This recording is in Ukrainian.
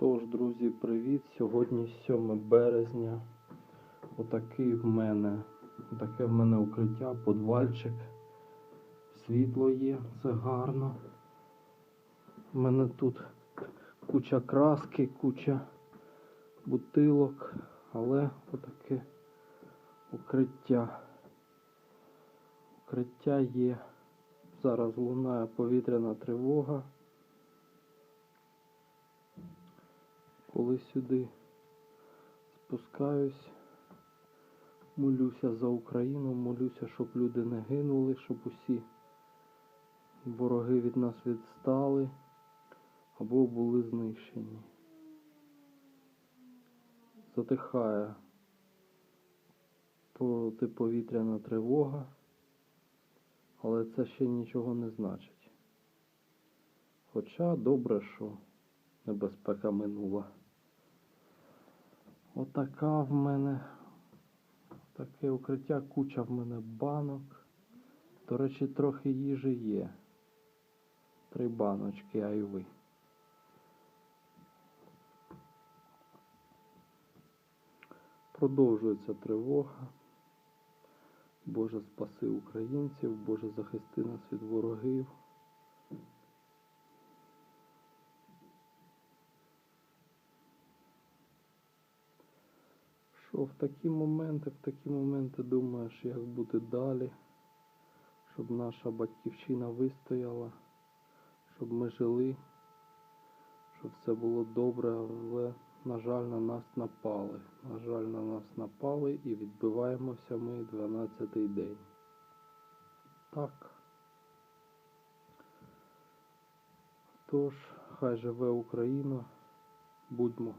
Тож, друзі, привіт! Сьогодні 7 березня. Отакий в мене, таке в мене укриття, подвальчик. Світло є, це гарно. У мене тут куча краски, куча бутилок, але отаке укриття. Укриття є. Зараз лунає повітряна тривога. Коли сюди спускаюсь, молюся за Україну, молюся, щоб люди не гинули, щоб усі вороги від нас відстали або були знищені. Затихає протиповітряна тривога, але це ще нічого не значить. Хоча добре, що небезпека минула. Отака в мене таке укриття, куча в мене банок. До речі, трохи їжі є. Три баночки айви. Продовжується тривога. Боже спаси українців, Боже захисти нас від ворогів. Що в такі моменти, в такі моменти думаєш, як буде далі, щоб наша батьківщина вистояла, щоб ми жили, щоб все було добре, але, на жаль, на нас напали. На жаль, на нас напали і відбиваємося ми 12-й день. Так. Тож, хай живе Україна, будьмо.